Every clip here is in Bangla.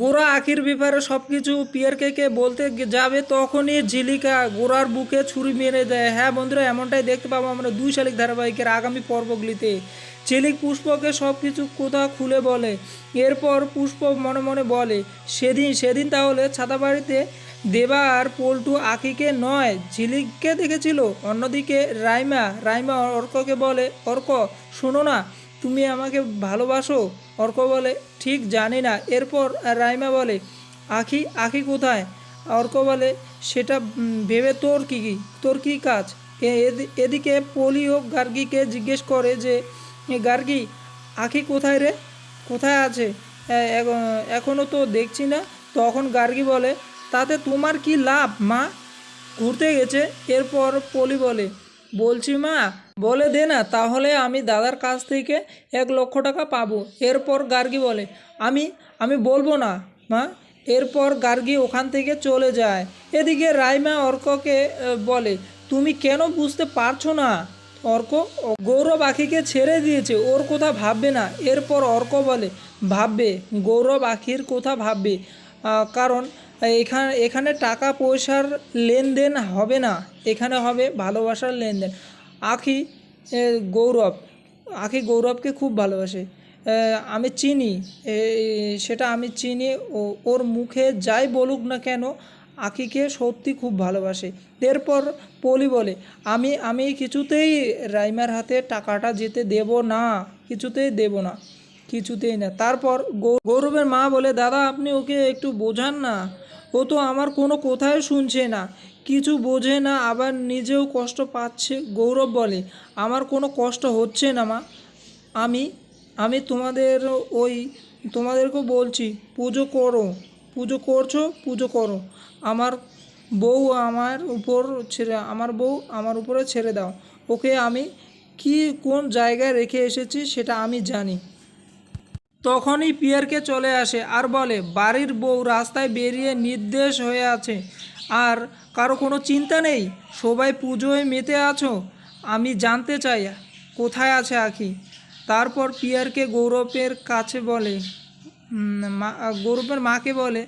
গোরা আখির ব্যাপারে সব কিছু পিয়ারকে বলতে যাবে তখনই ঝিলিকা গোরার বুকে ছুরি মেরে দেয়। হ্যাঁ বন্ধুরা, এমনটাই দেখতে পাবো আমরা দুই শালিক ধারাবাহিকের আগামী পর্বগুলিতে। ঝিলিক পুষ্পকে সব কিছু কোথা খুলে বলে? এরপর পুষ্প মনে মনে বলে, সেদিন সেদিন তাহলে ছাতাবাড়িতে দেবা আর পল্টু আখিকে নয় ঝিলিককে দেখেছিল? অন্যদিকে রাইমা রাইমা অর্ককে বলে, অর্ক, শোনো না তুমি আমাকে ভালোবাসো? অর্ক বলে, ঠিক জানি না। এরপর রাইমা বলে, আখি আখি কোথায়? অর্ক বলে, সেটা ভেবে তোর কি কী? তোর কী কাজ? এদি- এদিকে পলি ও গার্গিকে জিজ্ঞেস করে যে, "এ, গার্গি, আখি কোথায় রে? কোথায় আছে? এ- এগ- তো দেখছি না। তখন গার্গি বলে, তাতে তোমার কি লাভ, মা? ঘুরতে গেছে? এরপর পলি বলে বলছি মা, বলে দে না, তাহলে আমি দাদার কাছ থেকে এক লক্ষ টাকা পাবো। এরপর গার্গি বলে, আমি আমি বলব না, মা। এরপর গার্গি ওখান থেকে চলে যায়। এদিকে রাইমা অর্ককে বলে, তুমি কেন বুঝতে পারছ না? অর্ক, গৌরব আখিকে ছেড়ে দিয়েছে, ওর কথা ভাববে না। এরপর অর্ক বলে, ভাববে, গৌরব আখির কথা ভাববে। কারণ, এখানে এখানে টাকা পয়সার লেনদেন হবে না। এখানে হবে ভালোবাসার লেনদেন। আখি গৌরব। আখি গৌরবকে খুব ভালোবাসে। আমি চিনি। সেটা আমি চিনি। ও, ওর মুখে যাই বলুক না কেন, আখিকে সত্যি খুব ভালোবাসে। এরপর পলি বলে, আমি আমি কিছুতেই রাইমার হাতে টাকাটা যেতে দেব না, কিছুতেই দেব না, কিছুতেই না। তারপর গৌরবের মা বলে, দাদা, আপনি ওকে একটু বোঝান না। ও তো আমার কোনো কথাই শুনছে না। কিছু বোঝে না, আবার নিজেও কষ্ট পাচ্ছে, গৌরব বলে। আমার কোনো কষ্ট হচ্ছে না, মা। আমি আমি তোমাদের ওই, তোমাদেরকেও বলছি, পুজো করো। পুজো করছ, পুজো করো। আমার বউ আমার উপর ছেড়ে, আমার বউ আমার উপরে ছেড়ে দাও। ওকে আমি কি কোন জায়গায় রেখে এসেছি সেটা আমি জানি। তখনই পিয়ারকে চলে আসে আর বলে, বাড়ির বউ রাস্তায় বেরিয়ে নির্দেশ হয়ে আছে। আর কারও কোনো চিন্তা নেই? সবাই পুজোয় মেতে আছো? আমি জানতে চাই, কোথায় আছে আখি? তারপর পিয়ারকে গৌরবের কাছে বলে মা, গৌরবের মাকে বলে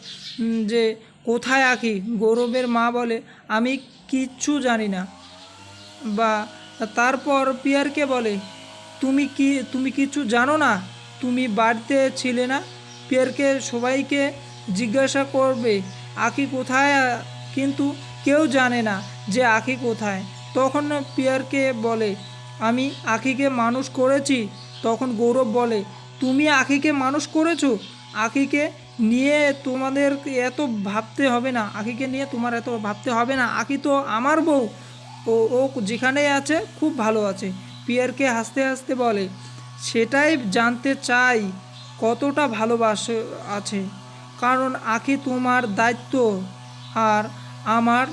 যে, কোথায় আখি? গৌরবের মা বলে, আমি কিচ্ছু জানি না। বা, তারপর পিয়ারকে বলে, তুমি কি, তুমি কিছু জানো না? তুমি বাড়িতে ছিলে না? পিয়ারকে সবাইকে জিজ্ঞাসা করবে, আখি কোথায়? কিন্তু কেউ জানে না যে আখি কোথায়। তখন পিয়ারকে বলে, আমি আখিকে মানুষ করেছি। তখন গৌরব বলে, তুমি আখিকে মানুষ করেছ? আখিকে নিয়ে তোমাদের এত ভাবতে হবে না। আখিকে নিয়ে তোমার এত ভাবতে হবে না। আখি তো আমার বউ। ও ও যেখানেই আছে, খুব ভালো আছে। পিয়ারকে হাসতে হাসতে বলে সেটাই জানতে চাই, কতটা ভালোবাসা আছে। কারণ আখি তোমার দায়িত্ব আর আমার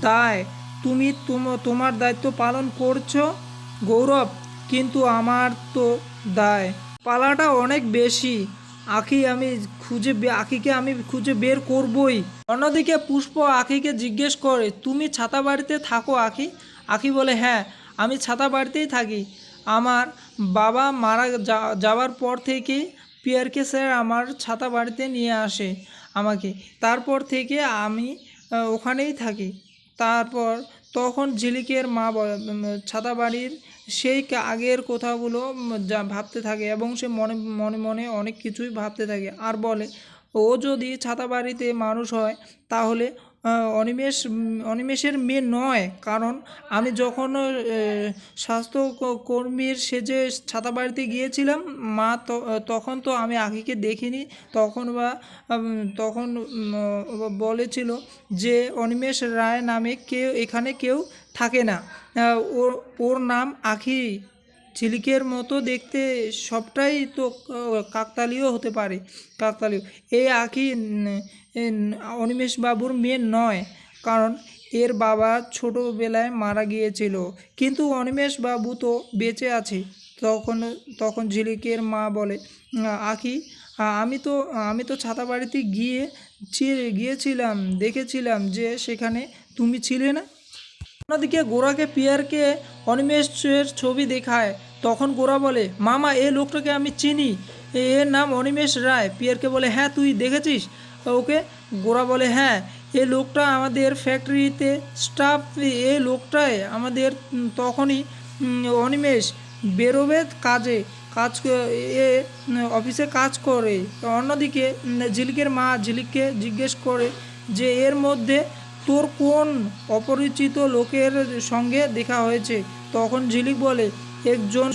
দায়। তুমি তোম- তোমার দায়িত্ব পালন করছ, গৌরব, কিন্তু আমার তো দায়। পালাটা অনেক বেশি। আখি আমি খুঁজে আখিকে আমি খুঁজে বের করবই। অন্যদিকে পুষ্প আখিকে জিজ্ঞেস করে, তুমি ছাতা বাড়িতে থাকো আখি? আখি বলে হ্যাঁ আমি ছাতা বাড়িতেই থাকি। আমার বাবা মারা যাওয়ার পর থেকেই পিয়ারকে স্যার আমার ছাতা বাড়িতে নিয়ে আসে আমাকে। তারপর থেকে আমি ওখানেই থাকি। তারপর তখন ঝিলিকের মা ছাতা বাড়ির সেই আগের কথাগুলো যা ভাবতে থাকে এবং সে মনে মনে মনে অনেক কিছুই ভাবতে থাকে। আর বলে, ও যদি ছাতা বাড়িতে মানুষ হয়, তাহলে অনিমেষ অনিমেষের মেয়ে নয়। কারণ আমি যখন স্বাস্থ্য কর্মীর সেজে ছাতা বাড়িতে গিয়েছিলাম, মা তখন তো আমি আখিকে দেখিনি। তখন বা তখন বলেছিল যে, অনিমেষ রায় নামে কেউ, এখানে কেউ থাকে না। ওর ওর নাম আখি। ঝিলিকের মতো দেখতে সবটাই তো কাকতালীয় হতে পারে কাকতালীয়। এই আখি উম, উম, অনিমেষ বাবুর মেয়ে নয় কারণ এর বাবা ছোটোবেলায় মারা গিয়েছিল। কিন্তু অনিমেষ বাবু তো বেঁচে আছে তখন তখন ঝিলিকের মা বলে "আহ, আখি আমি তো আমি তো ছাতা বাড়িতে গিয়ে গিয়েছিলাম দেখেছিলাম যে সেখানে তুমি ছিলে না। অন্যদিকে গোরাকে পিয়ারকে অনিমেষের ছবি দেখায় তখন গোরা বলে, মামা এই লোকটাকে আমি চিনি। এর নাম অনিমেষ রায়। পিয়ারকে বলে হ্যাঁ তুই দেখেছিস? ওকে গোরা বলে হ্যাঁ এ লোকটা আমাদের ফ্যাক্টরিতে স্টাফ এই লোকটায় আমাদের তখনই অনিমেষ বেরোবে কাজে, কাজ এ, অফিসে কাজ করে। অন্যদিকে ঝিলিকের মা ঝিলিককে জিজ্ঞেস করে যে, এর মধ্যে তোর কোন অপরিচিত লোকের সঙ্গে দেখা হয়েছে? তখন ঝিলিক বলে, একজন